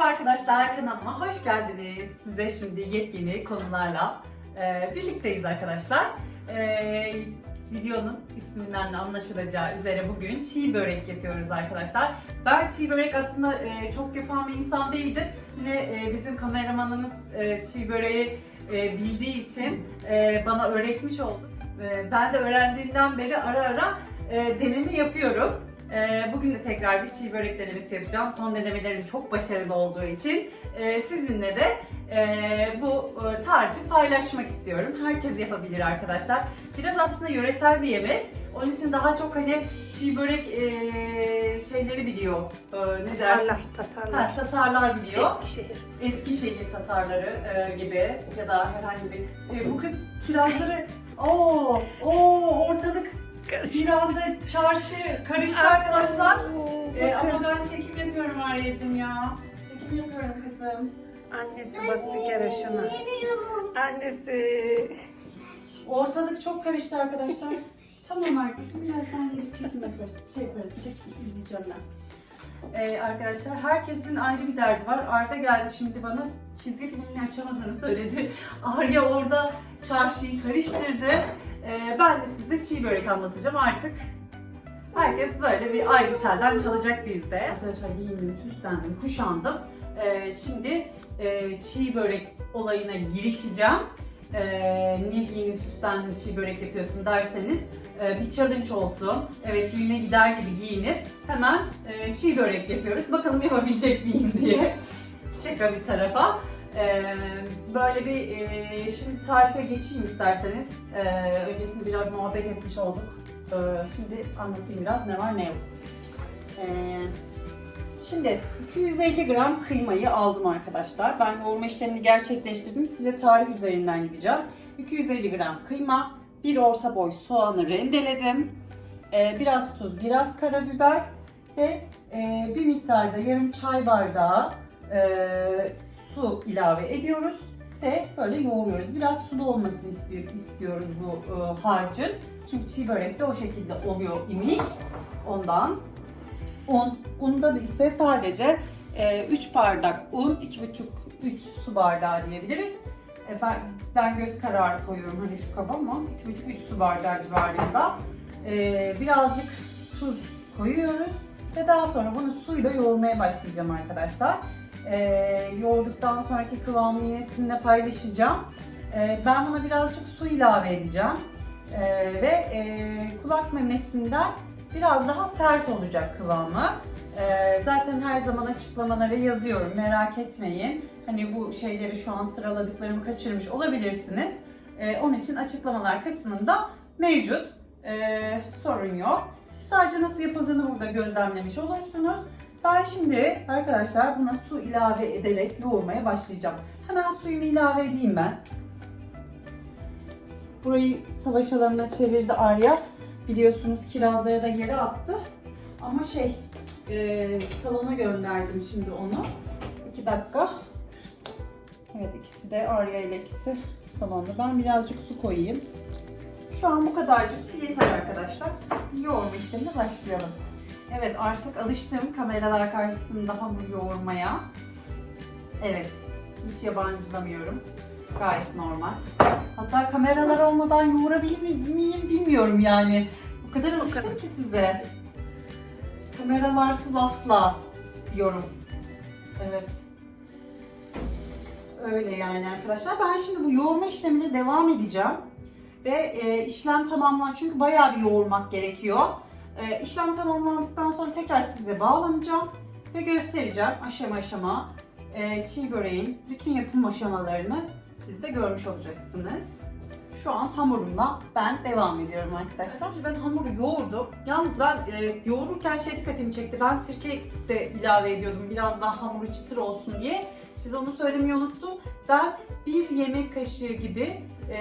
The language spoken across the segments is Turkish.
arkadaşlar kanalıma hoş geldiniz. Size şimdi yepyeni konularla e, birlikteyiz arkadaşlar. E, videonun isminden de anlaşılacağı üzere bugün çiğ börek yapıyoruz arkadaşlar. Ben çiğ börek aslında e, çok yapan bir insan değildim. Yine e, bizim kameramanımız e, çiğ böreği e, bildiği için e, bana öğretmiş oldu. E, ben de öğrendiğimden beri ara ara e, deneme yapıyorum. Ee, Bugün de tekrar bir çiğ börek denemesi yapacağım. Son denemelerim çok başarılı olduğu için e, sizinle de e, bu e, tarifi paylaşmak istiyorum. Herkes yapabilir arkadaşlar. Biraz aslında yöresel bir yemek. Onun için daha çok hani çiğ börek e, şeyleri biliyor. E, ne dersin? Tatarlar, Ha, Tatarlar. Tatarlar biliyor. Eskişehir. Eskişehir Tatarları e, gibi ya da herhangi bir... E, bu kız kirazları... Oo, oo ortalık bir anda çarşı karıştı arkadaşlar. Ee, ama ben çekim yapıyorum Arya'cığım ya. Çekim yapıyorum kızım. Annesi bak bir kere şuna. Annesi. Ortalık çok karıştı arkadaşlar. tamam Arya'cığım birazdan gelip çekim yaparız. Şey yaparız, çekim izleyeceğim ben. Ee, arkadaşlar herkesin ayrı bir derdi var. Arda geldi şimdi bana çizgi filmini açamadığını söyledi. Arya orada çarşıyı karıştırdı. Ee, ben de size çiğ börek anlatacağım artık. Herkes böyle bir ayrı telden çalacak bizde. Arkadaşlar giyindim, süslendim, kuşandım. Ee, şimdi e, çiğ börek olayına girişeceğim. Ee, niye giyindin, süslendin, çiğ börek yapıyorsun derseniz e, bir challenge olsun. Evet düğüne gider gibi giyinip hemen e, çiğ börek yapıyoruz. Bakalım yapabilecek miyim diye. Şaka bir tarafa. Ee, böyle bir e, şimdi tarife geçeyim isterseniz. Ee, öncesinde biraz muhabbet etmiş olduk. Ee, şimdi anlatayım biraz ne var ne yok. Ee, şimdi 250 gram kıymayı aldım arkadaşlar. Ben yoğurma işlemini gerçekleştirdim. Size tarif üzerinden gideceğim. 250 gram kıyma, bir orta boy soğanı rendeledim. Ee, biraz tuz, biraz karabiber ve e, bir miktarda yarım çay bardağı e, su ilave ediyoruz ve böyle yoğuruyoruz. Biraz sulu olmasını istiyor, istiyoruz bu e, harcın. Çünkü çiğ börek de o şekilde oluyor imiş. Ondan. Un, unda da ise sadece e, 3 bardak un, 2,5-3 su bardağı diyebiliriz. E, ben, ben göz kararı koyuyorum hani şu kaba ama 2,5-3 su bardağı civarında. E, birazcık tuz koyuyoruz ve daha sonra bunu suyla yoğurmaya başlayacağım arkadaşlar. E, yoğurduktan sonraki kıvamını yine sizinle paylaşacağım. E, ben buna birazcık su ilave edeceğim. E, ve e, kulak memesinden biraz daha sert olacak kıvamı. E, zaten her zaman açıklamalara yazıyorum merak etmeyin. Hani bu şeyleri şu an sıraladıklarımı kaçırmış olabilirsiniz. E, onun için açıklamalar kısmında mevcut. E, sorun yok. Siz sadece nasıl yapıldığını burada gözlemlemiş olursunuz. Ben şimdi arkadaşlar buna su ilave ederek yoğurmaya başlayacağım. Hemen suyumu ilave edeyim ben. Burayı savaş alanına çevirdi Arya. Biliyorsunuz kirazları da yere attı. Ama şey, e, salona gönderdim şimdi onu. 2 dakika. Evet ikisi de Arya ile ikisi salonda. Ben birazcık su koyayım. Şu an bu kadarcık su yeter arkadaşlar. Yoğurma işlemine başlayalım. Evet artık alıştım kameralar karşısında hamur yoğurmaya. Evet hiç yabancılamıyorum. Gayet normal. Hatta kameralar olmadan yoğurabilir miyim bilmiyorum yani. O kadar alıştım ki size. Kameralarsız asla diyorum. Evet. Öyle yani arkadaşlar. Ben şimdi bu yoğurma işlemine devam edeceğim. Ve e, işlem tamamlan çünkü bayağı bir yoğurmak gerekiyor. E, işlem tamamlandıktan sonra tekrar size bağlanacağım ve göstereceğim aşama aşama e, çiğ böreğin bütün yapım aşamalarını siz de görmüş olacaksınız. Şu an hamurumla ben devam ediyorum arkadaşlar. Ben hamuru yoğurdum. Yalnız ben e, yoğururken şey dikkatimi çekti. Ben sirke de ilave ediyordum biraz daha hamuru çıtır olsun diye. Siz onu söylemeyi unuttum. Ben bir yemek kaşığı gibi e,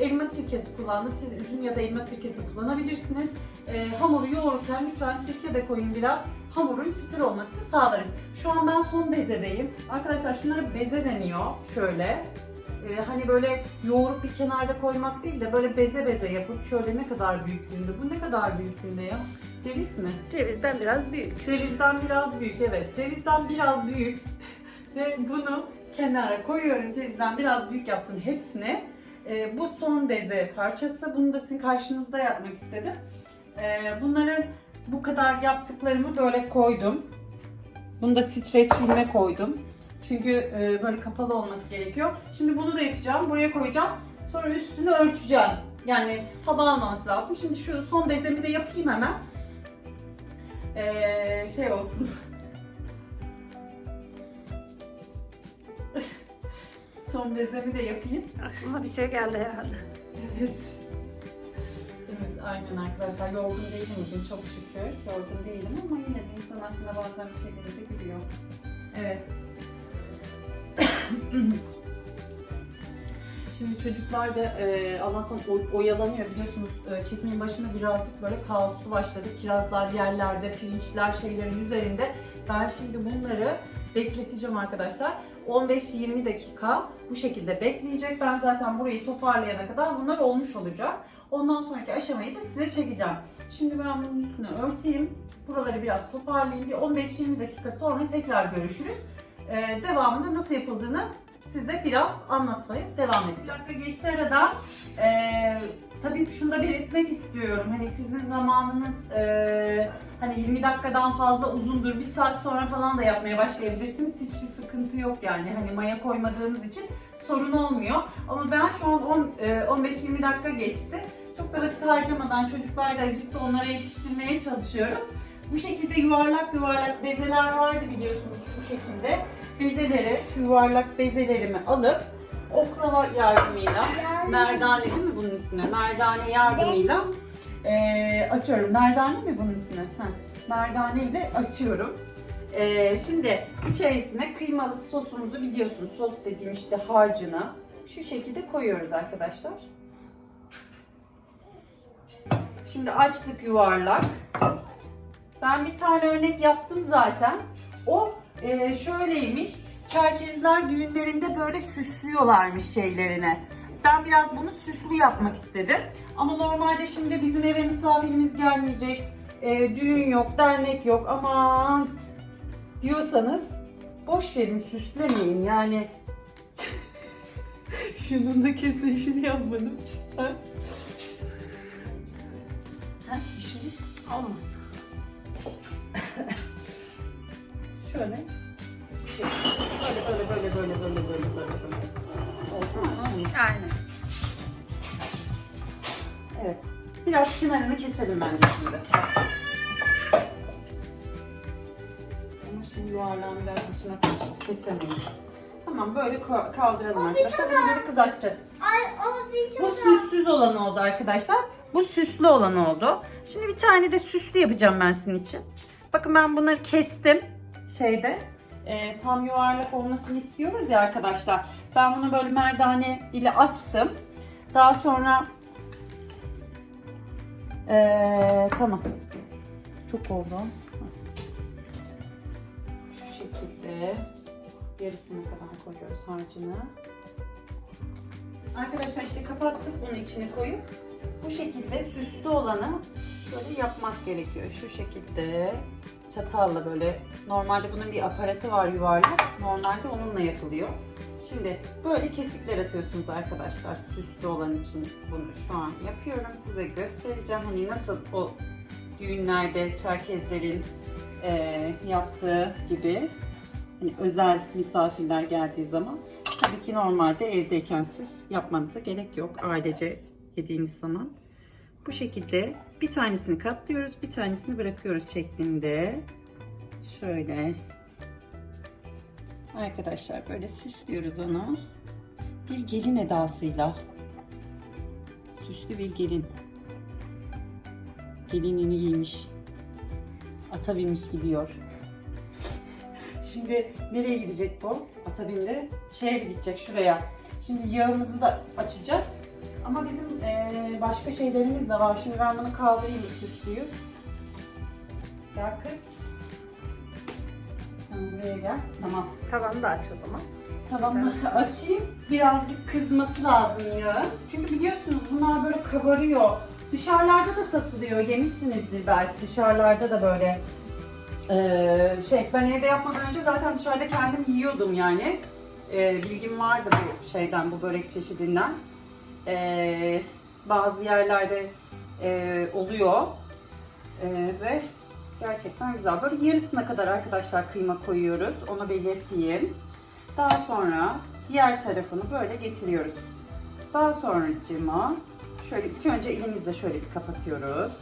elma sirkesi kullandım. Siz üzüm ya da elma sirkesi kullanabilirsiniz. E, hamuru yoğururken lütfen sirke de koyun biraz. Hamurun çıtır olmasını sağlarız. Şu an ben son bezedeyim. Arkadaşlar şunlara beze deniyor. Şöyle. E, hani böyle yoğurup bir kenarda koymak değil de böyle beze beze yapıp şöyle ne kadar büyüklüğünde. Bu ne kadar büyüklüğünde ya? Ceviz mi? Cevizden biraz büyük. Cevizden biraz büyük evet. Cevizden biraz büyük. Ve bunu kenara koyuyorum teyzeden biraz büyük yaptım hepsini. Ee, bu son beze parçası. Bunu da sizin karşınızda yapmak istedim. Ee, bunları bu kadar yaptıklarımı böyle koydum. Bunu da streç filme koydum. Çünkü e, böyle kapalı olması gerekiyor. Şimdi bunu da yapacağım. Buraya koyacağım. Sonra üstünü örteceğim. Yani hava almaması lazım. Şimdi şu son bezemi de yapayım hemen. Ee, şey olsun. son bezemi de yapayım. Aklıma bir şey geldi herhalde. Evet. Evet aynen arkadaşlar yorgun değilim bugün çok şükür. Yorgun değilim ama yine de insan aklına bazen bir şey gelebiliyor. Evet. Şimdi çocuklar da e, Allah'tan oy- oyalanıyor biliyorsunuz e, çekmenin başında birazcık böyle kaoslu başladı. Kirazlar yerlerde, pirinçler şeylerin üzerinde. Ben şimdi bunları bekleteceğim arkadaşlar. 15-20 dakika bu şekilde bekleyecek. Ben zaten burayı toparlayana kadar bunlar olmuş olacak. Ondan sonraki aşamayı da size çekeceğim. Şimdi ben bunun üstünü örteyim. Buraları biraz toparlayayım. Bir 15-20 dakika sonra tekrar görüşürüz. Ee, devamında nasıl yapıldığını size biraz anlatmaya devam edeceğim. Dakika geçti aradan. Ee, tabii şunu da belirtmek istiyorum. Hani sizin zamanınız e, hani 20 dakikadan fazla uzundur. Bir saat sonra falan da yapmaya başlayabilirsiniz. Hiçbir sıkıntı yok yani. Hani maya koymadığınız için sorun olmuyor. Ama ben şu an on- e, 15-20 dakika geçti. Çok da vakit harcamadan çocuklar da acıktı onlara yetiştirmeye çalışıyorum. Bu şekilde yuvarlak yuvarlak bezeler vardı biliyorsunuz şu şekilde. Bezeleri, şu yuvarlak bezelerimi alıp oklava yardımıyla, merdane değil mi bunun ismi? Merdane yardımıyla eee, açıyorum. Merdane mi bunun ismi? Heh, merdane ile açıyorum. Eee, şimdi içerisine kıymalı sosumuzu biliyorsunuz. Sos dediğim işte harcını şu şekilde koyuyoruz arkadaşlar. Şimdi açtık yuvarlak. Ben bir tane örnek yaptım zaten. O e, şöyleymiş. Çerkezler düğünlerinde böyle süslüyorlarmış şeylerine. Ben biraz bunu süslü yapmak istedim. Ama normalde şimdi bizim eve misafirimiz gelmeyecek. e, düğün yok, dernek yok. Aman diyorsanız boş verin süslemeyin yani. Şunun da kesilişini yapmadım. Ha? Ha, şimdi Olmaz. Şöyle. Böyle böyle böyle böyle böyle böyle böyle böyle. Oldu mu? Aynen. Evet. Biraz kenarını keselim bence şimdi. Ama şimdi yuvarlağın biraz dışına. Kesemeyiz. Tamam böyle kaldıralım arkadaşlar. Bunları kızartacağız. Ay o bir Bu süssüz olan oldu arkadaşlar. Bu süslü olan oldu. Şimdi bir tane de süslü yapacağım ben sizin için. Bakın ben bunları kestim şeyde. e, tam yuvarlak olmasını istiyoruz ya arkadaşlar. Ben bunu böyle merdane ile açtım. Daha sonra e, tamam. Çok oldu. Şu şekilde yarısına kadar koyuyoruz harcını. Arkadaşlar işte kapattık bunu içine koyup bu şekilde süslü olanı böyle yapmak gerekiyor. Şu şekilde çatalla böyle normalde bunun bir aparatı var yuvarlak. Normalde onunla yapılıyor. Şimdi böyle kesikler atıyorsunuz arkadaşlar süslü olan için bunu şu an yapıyorum. Size göstereceğim hani nasıl o düğünlerde Çerkezlerin eee, yaptığı gibi hani özel misafirler geldiği zaman Tabii ki normalde evdeyken siz yapmanıza gerek yok. Ailece yediğiniz zaman. Bu şekilde bir tanesini katlıyoruz, bir tanesini bırakıyoruz şeklinde. Şöyle. Arkadaşlar böyle süslüyoruz onu. Bir gelin edasıyla. Süslü bir gelin. Gelinini giymiş. Ata binmiş gidiyor. Şimdi nereye gidecek bu? Ata bindi. Şeye gidecek şuraya. Şimdi yağımızı da açacağız. Ama bizim eee, başka şeylerimiz de var. Şimdi ben bunu kaldırayım süslüyü. Gel kız. Sen buraya gel. Tamam. Tavanı da aç o zaman. Tamam açayım. Birazcık kızması lazım yağın. Çünkü biliyorsunuz bunlar böyle kabarıyor. Dışarılarda da satılıyor. Yemişsinizdir belki. Dışarılarda da böyle Ee, şey ben evde yapmadan önce zaten dışarıda kendim yiyordum yani. Ee, bilgim vardı bu şeyden, bu börek çeşidinden. Ee, bazı yerlerde e, oluyor. Ee, ve gerçekten güzel. Böyle yarısına kadar arkadaşlar kıyma koyuyoruz. Onu belirteyim. Daha sonra diğer tarafını böyle getiriyoruz. Daha sonracığıma şöyle ilk önce elimizle şöyle bir kapatıyoruz.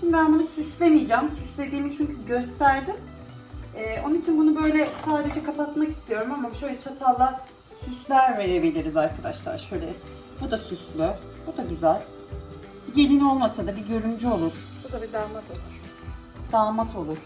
Şimdi ben bunu süslemeyeceğim. Süslediğimi çünkü gösterdim. Ee, onun için bunu böyle sadece kapatmak istiyorum ama şöyle çatalla süsler verebiliriz arkadaşlar. Şöyle bu da süslü. Bu da güzel. Bir gelin olmasa da bir görümcü olur. Bu da bir damat olur. Damat olur.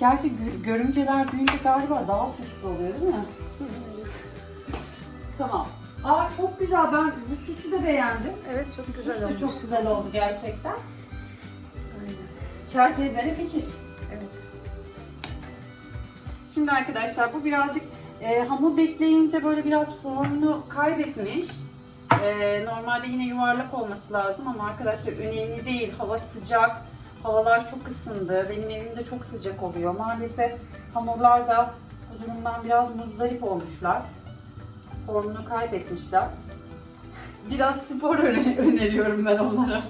Gerçi gö- görümceler büyüyünce galiba daha süslü oluyor değil mi? Tamam. Aa çok güzel. Ben bu süsü de beğendim. Evet çok Süs güzel de olmuş. çok güzel oldu gerçekten. Aynen. Çerkezlere fikir. Evet. Şimdi arkadaşlar bu birazcık e, hamur bekleyince böyle biraz formunu kaybetmiş. E, normalde yine yuvarlak olması lazım ama arkadaşlar önemli değil. Hava sıcak. Havalar çok ısındı. Benim evimde çok sıcak oluyor. Maalesef hamurlar da bu durumdan biraz muzdarip olmuşlar. Formunu kaybetmişler. Biraz spor öne- öneriyorum ben onlara.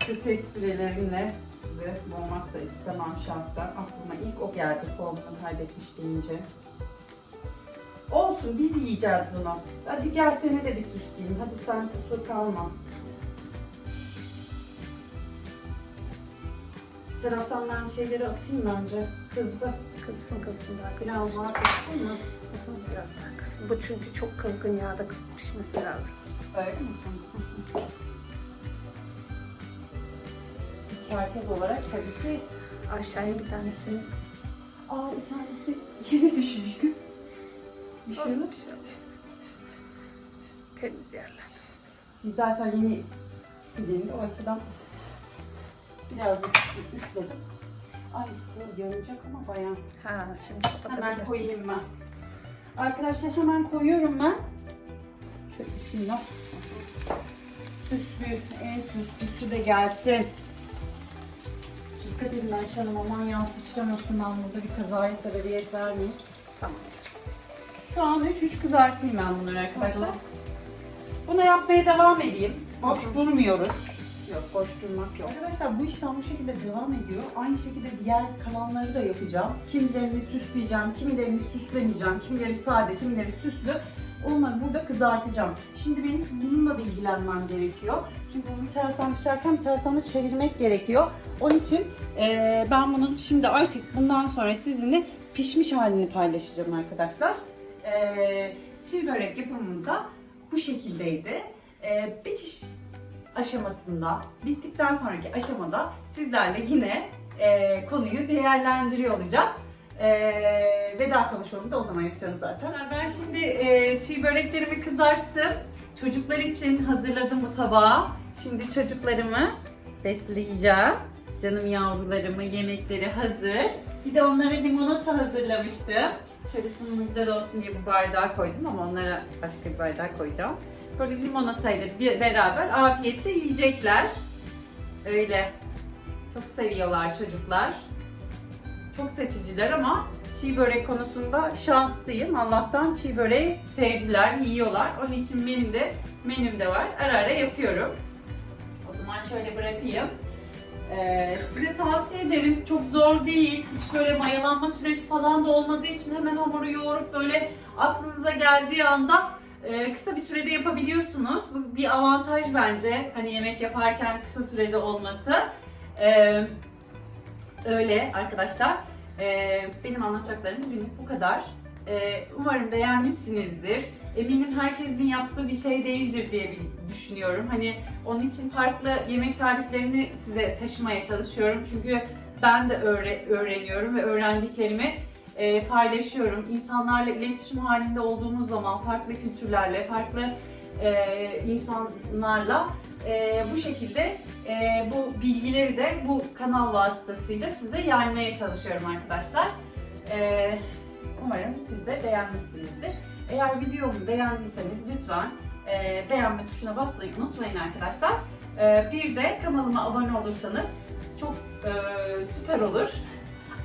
Kötü esprilerimle sizi boğmak da istemem şahsen. Aklıma ilk o geldi formunu kaybetmiş deyince. Olsun biz yiyeceğiz bunu. Hadi gel seni de bir süsleyeyim. Hadi sen kusur kalma. Taraftan ben şeyleri atayım bence. Kızdı. Kızsın kızsın daha Biraz daha kızsın mı? Biraz daha kızsın. Bu çünkü çok kızgın yağda kızıp pişmesi lazım. Öyle mi? Çerkez olarak tabii ki Aşağıya bir tanesini Aa bir tanesi yere düşmüş kız. Bir şey Olsun, yok. bir şey olmaz. Temiz yerler. Biz zaten yeni silindi o açıdan biraz da üfledim. Ay bu yanacak ama bayağı. Ha şimdi Hemen kapatabilirsin. koyayım ben. Arkadaşlar hemen koyuyorum ben. Şöyle bismillah. Süslü, en süslüsü de gelsin. Dikkat edin Ayşe Hanım aman yağ sıçramasın ben burada bir kazaya sebebiyet vermeyeyim. Tamam. Şu an 3-3 kızartayım ben bunları arkadaşlar. Bunu yapmaya devam edeyim. Boş Hı hı. durmuyoruz. Yok boş durmak yok. Arkadaşlar bu işlem bu şekilde devam ediyor. Aynı şekilde diğer kalanları da yapacağım. Kimilerini süsleyeceğim, kimilerini süslemeyeceğim, kimileri sade, kimileri süslü. Onları burada kızartacağım. Şimdi benim bununla da ilgilenmem gerekiyor. Çünkü bu bir taraftan pişerken bir taraftan da çevirmek gerekiyor. Onun için eee, ben bunun şimdi artık bundan sonra sizinle pişmiş halini paylaşacağım arkadaşlar. Eee çiğ börek yapımımız da bu şekildeydi. Eee, bitiş aşamasında, bittikten sonraki aşamada sizlerle yine eee, konuyu değerlendiriyor olacağız. Eee veda konuşmamı da o zaman yapacağım zaten. Ben şimdi eee, çiğ böreklerimi kızarttım. Çocuklar için hazırladım bu tabağı. Şimdi çocuklarımı besleyeceğim. Canım yavrularımı, yemekleri hazır. Bir de onlara limonata hazırlamıştım. Şöyle sunum güzel olsun diye bu bardağa koydum ama onlara başka bir bardağa koyacağım. Böyle limonatayla bir beraber afiyetle yiyecekler. Öyle. Çok seviyorlar çocuklar. Çok seçiciler ama çiğ börek konusunda şanslıyım. Allah'tan çiğ böreği sevdiler, yiyorlar. Onun için benim de menümde var. Ara ara yapıyorum. O zaman şöyle bırakayım. Ee, size tavsiye ederim. Çok zor değil. Hiç böyle mayalanma süresi falan da olmadığı için hemen hamuru yoğurup böyle aklınıza geldiği anda e, kısa bir sürede yapabiliyorsunuz. Bu bir avantaj bence. Hani yemek yaparken kısa sürede olması. Ee, öyle arkadaşlar. Ee, benim anlatacaklarım bugünlük bu kadar. Umarım beğenmişsinizdir. Eminim herkesin yaptığı bir şey değildir diye düşünüyorum. Hani onun için farklı yemek tariflerini size taşımaya çalışıyorum. Çünkü ben de öğre- öğreniyorum ve öğrendiklerimi e, paylaşıyorum. İnsanlarla iletişim halinde olduğumuz zaman farklı kültürlerle, farklı e, insanlarla e, bu şekilde e, bu bilgileri de bu kanal vasıtasıyla size yaymaya çalışıyorum arkadaşlar. E, umarım siz de beğenmişsinizdir. Eğer videomu beğendiyseniz lütfen e, beğenme tuşuna basmayı unutmayın arkadaşlar. E, bir de kanalıma abone olursanız çok Ee, süper olur.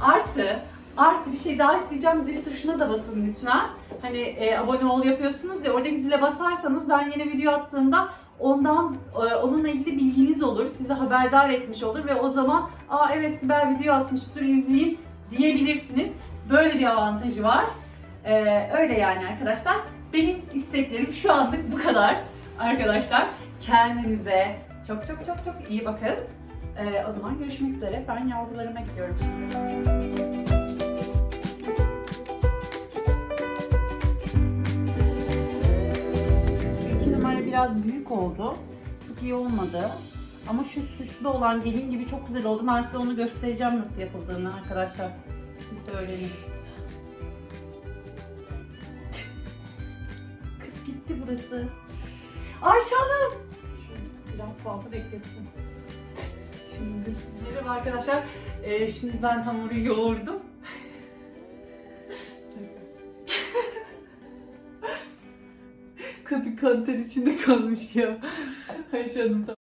Artı, artı bir şey daha isteyeceğim. Zil tuşuna da basın lütfen. Hani e, abone ol yapıyorsunuz ya oradaki zile basarsanız ben yeni video attığımda ondan e, onunla ilgili bilginiz olur. Sizi haberdar etmiş olur ve o zaman aa evet Sibel video atmıştır izleyeyim diyebilirsiniz. Böyle bir avantajı var. Ee, öyle yani arkadaşlar. Benim isteklerim şu anlık bu kadar arkadaşlar. Kendinize çok çok çok çok iyi bakın. Ee, o zaman görüşmek üzere. Ben yavrularıma gidiyorum. İki numara biraz büyük oldu. Çok iyi olmadı. Ama şu süslü olan gelin gibi çok güzel oldu. Ben size onu göstereceğim nasıl yapıldığını arkadaşlar. Siz de öğrenin. Burası. Ayşe Hanım! Biraz fazla beklettim. Şimdi merhaba arkadaşlar. Ee, şimdi ben hamuru yoğurdum. Kadın kanter içinde kalmış ya. Ayşe Hanım